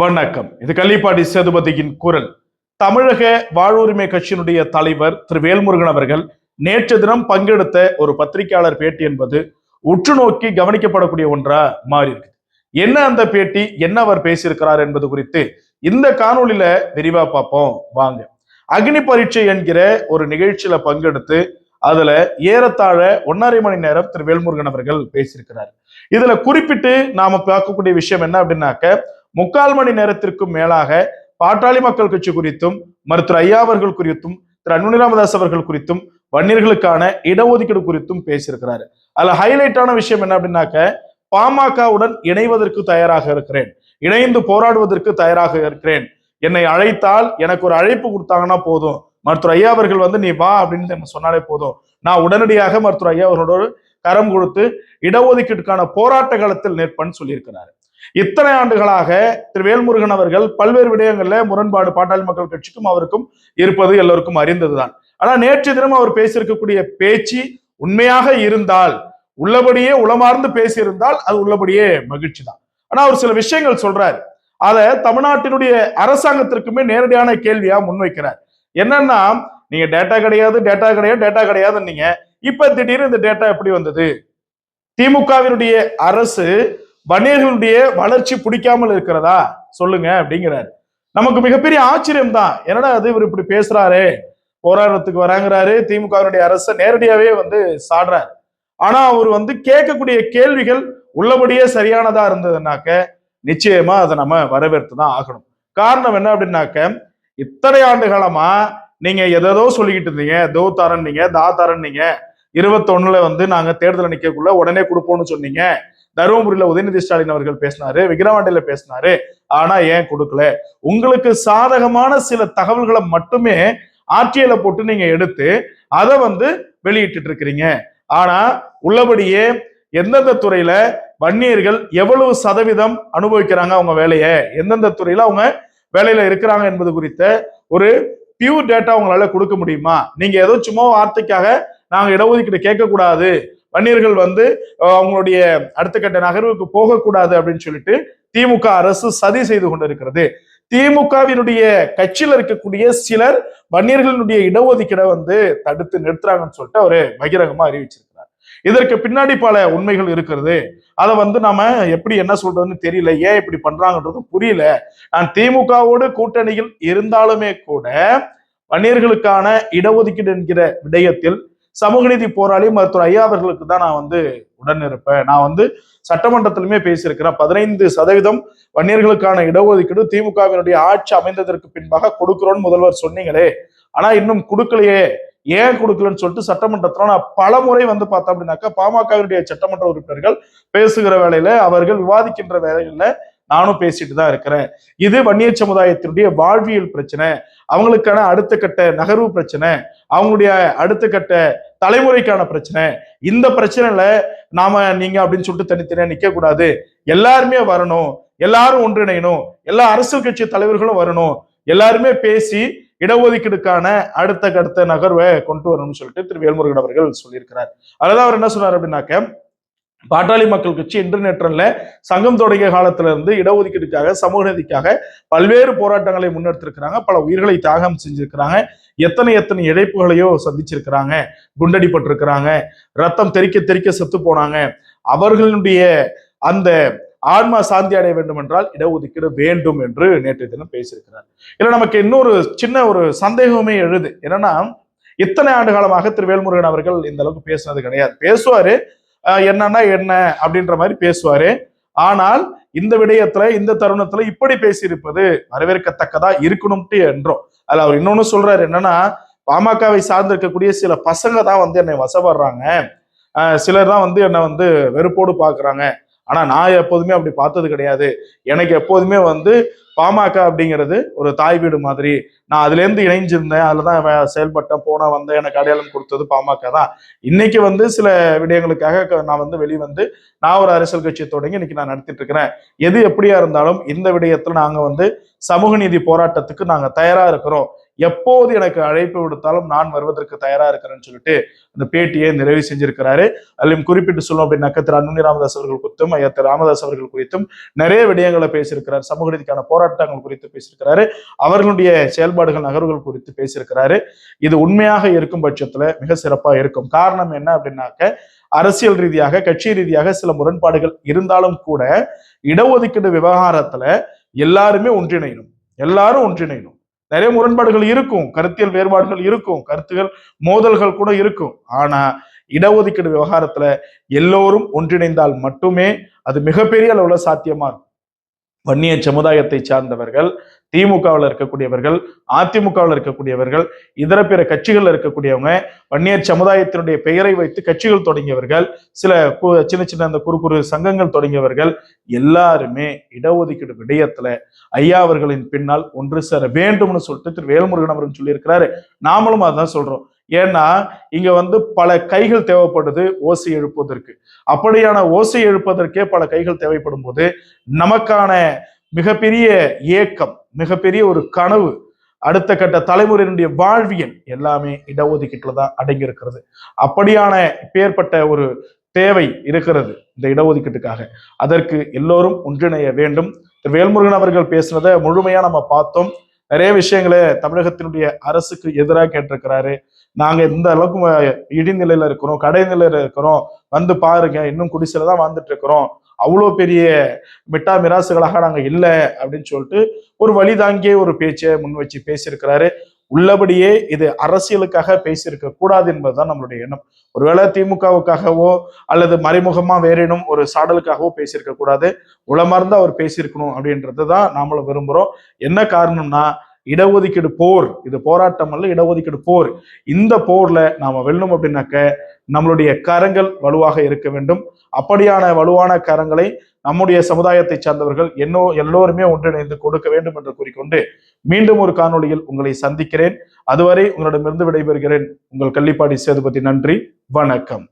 வணக்கம். இது கள்ளிப்பாடி சேதுபதியின் குரல். தமிழக வாழ்வுரிமை கட்சியினுடைய தலைவர் திரு வேல்முருகன் அவர்கள் நேற்று தினம் பங்கெடுத்த ஒரு பத்திரிகையாளர் பேட்டி என்பது உற்று நோக்கி கவனிக்கப்படக்கூடிய ஒன்றா மாறி இருக்கு என்ன அந்த பேட்டி? என்ன அவர் பேசியிருக்கிறார் என்பது குறித்து இந்த காணொலியில விரிவா பார்ப்போம். வாங்க. அக்னி பரீட்சை என்கிற ஒரு நிகழ்ச்சியில பங்கெடுத்து அதுல ஏறத்தாழ ஒன்னரை மணி நேரம் திரு வேல்முருகன் அவர்கள் பேசியிருக்கிறார். இதுல குறிப்பிட்டு நாம பார்க்கக்கூடிய விஷயம் என்ன அப்படின்னாக்க முக்கால் மணி நேரத்திற்கும் மேலாக பாட்டாளி மக்கள் கட்சி குறித்தும் மருத்துவர் ஐயா அவர்கள் குறித்தும் திரு அன்புமணி ராமதாஸ் அவர்கள் குறித்தும் வன்னியர்களுக்கான இடஒதுக்கீடு குறித்தும் பேசியிருக்கிறாரு. அதுல ஹைலைட்டான விஷயம் என்ன அப்படின்னாக்க பாமகவுடன் இணைவதற்கு தயாராக இருக்கிறேன். இணைந்து போராடுவதற்கு தயாராக இருக்கிறேன். என்னை அழைத்தால் எனக்கு ஒரு அழைப்பு கொடுத்தாங்கன்னா போதும். மருத்துவர் ஐயா அவர்கள் வந்து நீ வா அப்படின்னு என்ன சொன்னாலே போதும். நான் உடனடியாக மருத்துவர் ஐயா அவர்களோடு கரம் கொடுத்து இடஒதுக்கீட்டுக்கான போராட்ட காலத்தில் நிற்பன்னு சொல்லியிருக்கிறாரு. இத்தனை ஆண்டுகளாக திரு வேல்முருகன் அவர்கள் பல்வேறு விடயங்கள்ல முரண்பாடு பாட்டாளி மக்கள் கட்சிக்கும் அவருக்கும் இருப்பது எல்லோருக்கும் அறிந்ததுதான். ஆனா நேற்று தினம் அவர் பேசியிருக்கக்கூடிய பேச்சு உண்மையாக இருந்தால் உள்ளபடியே உளமார்ந்து பேசியிருந்தால் அது உள்ளபடியே மகிழ்ச்சி தான் ஆனா அவர் சில விஷயங்கள் சொல்றாரு. அத தமிழ்நாட்டினுடைய அரசாங்கத்திற்குமே நேரடியான கேள்வியா முன்வைக்கிறார். என்னன்னா நீங்க டேட்டா கிடையாது டேட்டா கிடையாது டேட்டா கிடையாதுன்னீங்க. நீங்க இப்ப திடீர்னு இந்த டேட்டா எப்படி வந்தது? திமுகவினுடைய அரசு வணிகர்களுடைய வளர்ச்சி பிடிக்காமல் இருக்கிறதா? சொல்லுங்க அப்படிங்கிறாரு. நமக்கு மிகப்பெரிய ஆச்சரியம் தான் என்னடா அது இவர் இப்படி பேசுறாரு? போராட்டத்துக்கு வராங்கிறாரு. திமுகவினுடைய அரசை நேரடியாவே வந்து சாடுறாரு. ஆனா அவர் வந்து கேட்கக்கூடிய கேள்விகள் உள்ளபடியே சரியானதா இருந்ததுனாக்க நிச்சயமா அதை நம்ம வரவேற்று தான் ஆகணும். காரணம் என்ன அப்படின்னாக்க இத்தனை ஆண்டு காலமா நீங்க எதோ சொல்லிக்கிட்டு இருந்தீங்க. தோ தரன் நீங்க தா தரன் நீங்க இருபத்தொன்னுல வந்து நாங்க தேர்தல் நிக்கக்குள்ள உடனே கொடுப்போம்னு சொன்னீங்க. தருமபுரியில உதயநிதி ஸ்டாலின் அவர்கள் பேசினாரு விக்கிரவாண்டியில பேசினாரு. ஆனா ஏன் கொடுக்கல? உங்களுக்கு சாதகமான சில தகவல்களை மட்டுமே ஆட்சியில போட்டு நீங்க எடுத்து அதை வந்து வெளியிட்டு இருக்கிறீங்க. ஆனா உள்ளபடியே எந்தெந்த துறையில வன்னியர்கள் எவ்வளவு சதவீதம் அனுபவிக்கிறாங்க அவங்க வேலையை? எந்தெந்த துறையில அவங்க வேலையில இருக்கிறாங்க என்பது குறித்த ஒரு பியூர் டேட்டா உங்களால கொடுக்க முடியுமா? நீங்க ஏதோ சும்மா வார்த்தைக்காக நாங்க இடஒதுக்கீடு கேட்கக்கூடாது. வன்னியர்கள் வந்து அவங்களுடைய அடுத்த கட்ட நகர்வுக்கு போகக்கூடாது அப்படின்னு சொல்லிட்டு திமுக அரசு சதி செய்து கொண்டிருக்கிறது. திமுகவினுடைய கட்சியில் இருக்கக்கூடிய சிலர் வன்னியர்களினுடைய இடஒதுக்கீடை வந்து தடுத்து நிறுத்துறாங்கன்னு சொல்லிட்டு அவரு பகிரங்கமா அறிவிச்சிருக்கிறார். இதற்கு பின்னாடி பல உண்மைகள் இருக்கிறது. அதை வந்து நாம எப்படி என்ன சொல்றதுன்னு தெரியல ஏன் இப்படி பண்றாங்கன்றதும் புரியல. நான் திமுகவோடு கூட்டணியில் இருந்தாலுமே கூட வன்னியர்களுக்கான இடஒதுக்கீடு என்கிற விடயத்தில் சமூக நீதி போராளி மருத்துவர் ஐயா அவர்களுக்கு தான் நான் வந்து உடன் இருப்பேன் நான் வந்து சட்டமன்றத்திலுமே பேசியிருக்கிறேன். பதினைந்து சதவீதம் வன்னியர்களுக்கான இடஒதுக்கீடு திமுகவினுடைய ஆட்சி அமைந்ததற்கு பின்பாக கொடுக்குறோன்னு முதல்வர் சொன்னீங்களே. ஆனா இன்னும் கொடுக்கலையே. ஏன் கொடுக்கலன்னு சொல்லிட்டு சட்டமன்றத்தில் நான் பல முறை வந்து பார்த்தோம் அப்படின்னாக்கா பாமகவினுடைய சட்டமன்ற உறுப்பினர்கள் பேசுகிற வேலையில அவர்கள் விவாதிக்கின்ற வேலையில நானும் பேசிட்டு தான் இருக்கிறேன். இது வன்னியர் சமுதாயத்தினுடைய வாழ்வியல் பிரச்சனை. அவங்களுக்கான அடுத்த கட்ட நகர்வு பிரச்சனை. அவங்களுடைய அடுத்த கட்ட தலைமுறைக்கான பிரச்சனை. இந்த பிரச்சனையில நாம நீங்க அப்படின்னு சொல்லிட்டு தனித்தனியா நிக்க கூடாது எல்லாருமே வரணும். எல்லாரும் ஒன்றிணையணும். எல்லா அரசியல் கட்சி தலைவர்களும் வரணும். எல்லாருமே பேசி இடஒதுக்கீடுக்கான அடுத்த கடுத்த நகர்வை கொண்டு வரணும்னு சொல்லிட்டு திரு வேல்முருகன் அவர்கள் சொல்லியிருக்கிறார். அதான் அவர் என்ன சொன்னார் அப்படின்னாக்க பாட்டாளி மக்கள் கட்சி இன்டர்நெட்ல சங்கம் தொடங்கிய காலத்துல இருந்து இடஒதுக்கீடுக்காக சமூக நீதிக்காக பல்வேறு போராட்டங்களை முன்னெடுத்திருக்கிறாங்க. பல உயிர்களை தியாகம் செஞ்சிருக்கிறாங்க. எத்தனை எத்தனை இழைப்புகளையோ சந்திச்சிருக்கிறாங்க. குண்டடிப்பட்டிருக்கிறாங்க. ரத்தம் தெறிக்க தெறிக்க செத்து போனாங்க. அவர்களுடைய அந்த ஆன்மா சாந்தி அடைய வேண்டும் என்றால் இடஒதுக்கீடு வேண்டும் என்று நேற்று தினம் பேசியிருக்கிறார். இல்லை நமக்கு இன்னொரு சின்ன ஒரு சந்தேகமே எழுது. என்னன்னா இத்தனை ஆண்டு காலமாக திரு வேல்முருகன் அவர்கள் இந்த அளவுக்கு பேசுனது கிடையாது. பேசுவாரு என்னன்னா என்ன அப்படின்ற மாதிரி பேசுவாரு. ஆனால் இந்த விடயத்துல இந்த தருணத்துல இப்படி பேசியிருப்பது வரவேற்கத்தக்கதா இருக்கணும்ட்டு என்றோம். அதுல அவர் இன்னொன்னு சொல்றாரு என்னன்னா பாமகவை சார்ந்திருக்கக்கூடிய சில பசங்க தான் வந்து என்னை வசப்படுறாங்க. சிலர் தான் வந்து என்னை வந்து வெறுப்போடு பாக்குறாங்க ஆனா நான் எப்போதுமே அப்படி பார்த்தது கிடையாது. எனக்கு எப்போதுமே வந்து பாமக அப்படிங்கிறது ஒரு தாய் வீடு மாதிரி. நான் அதுல இருந்து இணைஞ்சிருந்தேன். அதுலதான் செயல்பட்டேன் போன வந்தேன். எனக்கு அடையாளம் கொடுத்தது பாமக தான். இன்னைக்கு வந்து சில விடயங்களுக்காக நான் வந்து வெளிவந்து நான் ஒரு அரசியல் கட்சியை தொடங்கி இன்னைக்கு நான் நடத்திட்டு இருக்கிறேன். எது எப்படியா இருந்தாலும் இந்த விடயத்துல நாங்க வந்து சமூக நீதி போராட்டத்துக்கு நாங்க தயாரா இருக்கிறோம். எப்போது எனக்கு அழைப்பு விடுத்தாலும் நான் வருவதற்கு தயாரா இருக்கிறேன்னு சொல்லிட்டு அந்த பேட்டியை நிறைவு செஞ்சிருக்கிறாரு. அதுலயும் குறிப்பிட்டு சொல்லும் அப்படின்னாக்க திரு அன்புமணி ராமதாஸ் அவர்கள் குறித்தும் ஐயா திரு ராமதாஸ் அவர்கள் குறித்தும் நிறைய விடயங்களை பேசியிருக்கிறார். சமூக ரீதிக்கான போராட்டங்கள் குறித்து பேசியிருக்கிறாரு. அவர்களுடைய செயல்பாடுகள் நகர்வுகள் குறித்து பேசியிருக்கிறாரு. இது உண்மையாக இருக்கும் பட்சத்துல மிக சிறப்பா இருக்கும். காரணம் என்ன அப்படின்னாக்க அரசியல் ரீதியாக கட்சி ரீதியாக சில முரண்பாடுகள் இருந்தாலும் கூட இடஒதுக்கீடு விவகாரத்துல எல்லாருமே ஒன்றிணையணும். எல்லாரும் ஒன்றிணையணும். நிறைய முரண்பாடுகள் இருக்கும் கருத்தியல் வேறுபாடுகள் இருக்கும் கருத்துகள் மோதல்கள் கூட இருக்கும். ஆனா இடஒதுக்கீடு விவகாரத்துல எல்லோரும் ஒன்றிணைந்தால் மட்டுமே அது மிகப்பெரிய அளவுல சாத்தியமா இருக்கும் வன்னிய சமுதாயத்தை சார்ந்தவர்கள் திமுகவில் இருக்கக்கூடியவர்கள் அதிமுகவில் இருக்கக்கூடியவர்கள் இதர பிற கட்சிகளில் இருக்கக்கூடியவங்க வன்னியர் சமுதாயத்தினுடைய பெயரை வைத்து கட்சிகள் தொடங்கியவர்கள் சில கு- சின்ன சின்ன அந்த குறு குறு சங்கங்கள் தொடங்கியவர்கள் எல்லாருமே இடஒதுக்கீடு விடயத்துல ஐயா அவர்களின் பின்னால் ஒன்று சேர வேண்டும்னு சொல்லிட்டு திரு வேல்முருகன் அவர்கள் சொல்லியிருக்கிறாரு. நாமளும் அதான் சொல்றோம். ஏன்னா இங்க வந்து பல கைகள் தேவைப்படுது ஓசை எழுப்புவதற்கு. அப்படியான ஓசை எழுப்பதற்கே பல கைகள் தேவைப்படும் போது நமக்கான மிகப்பெரிய ஏக்கம் மிகப்பெரிய ஒரு கனவு. அடுத்த கட்ட தலைமுறையினுடைய வாழ்வியல் எல்லாமே இடஒதுக்கீட்டுல தான் அடங்கியிருக்கிறது. அப்படியான பேர்பட்ட ஒரு தேவை இருக்கிறது இந்த இடஒதுக்கீட்டுக்காக. அதற்கு எல்லோரும் ஒன்றிணைய வேண்டும். திரு வேல்முருகன் அவர்கள் பேசினதை முழுமையா நம்ம பார்த்தோம். நிறைய விஷயங்களை தமிழகத்தினுடைய அரசுக்கு எதிராக கேட்டிருக்கிறாரு. நாங்க இந்த அளவுக்கு இடிநிலையில இருக்கிறோம் கடைநிலையில இருக்கிறோம் வந்து பாருங்க இன்னும் குடிசையில தான் வாழ்ந்துட்டு இருக்கிறோம். அவ்வளோ பெரிய மிட்டா மிராசுகளாக நாங்கள் இல்லை அப்படின்னு சொல்லிட்டு ஒரு வழிதாங்கிய ஒரு பேச்சை முன் வச்சு பேசியிருக்கிறாரு. உள்ளபடியே இது அரசியலுக்காக பேசியிருக்க கூடாது என்பதுதான் நம்மளுடைய எண்ணம். ஒருவேளை திமுகவுக்காகவோ அல்லது மறைமுகமா வேறேனும் ஒரு சாடலுக்காகவோ பேசியிருக்க கூடாது. உளமார்ந்து அவர் பேசியிருக்கணும் அப்படின்றது தான் நாமளும் விரும்புகிறோம் என்ன காரணம்னா இடஒதுக்கீடு போர். இது போராட்டம் அல்ல இடஒதுக்கீடு போர். இந்த போர்ல நாம வெல்லணும் அப்படின்னாக்க நம்மளுடைய கரங்கள் வலுவாக இருக்க வேண்டும். அப்படியான வலுவான கரங்களை நம்முடைய சமுதாயத்தை சார்ந்தவர்கள் என்னோ எல்லோருமே ஒன்றிணைந்து கொடுக்க வேண்டும் என்று கூறிக்கொண்டு மீண்டும் ஒரு காணொளியில் உங்களை சந்திக்கிறேன். அதுவரை உங்களிடமிருந்து விடைபெறுகிறேன். உங்கள் கள்ளிப்பாடி சேதுபதி நன்றி. வணக்கம்.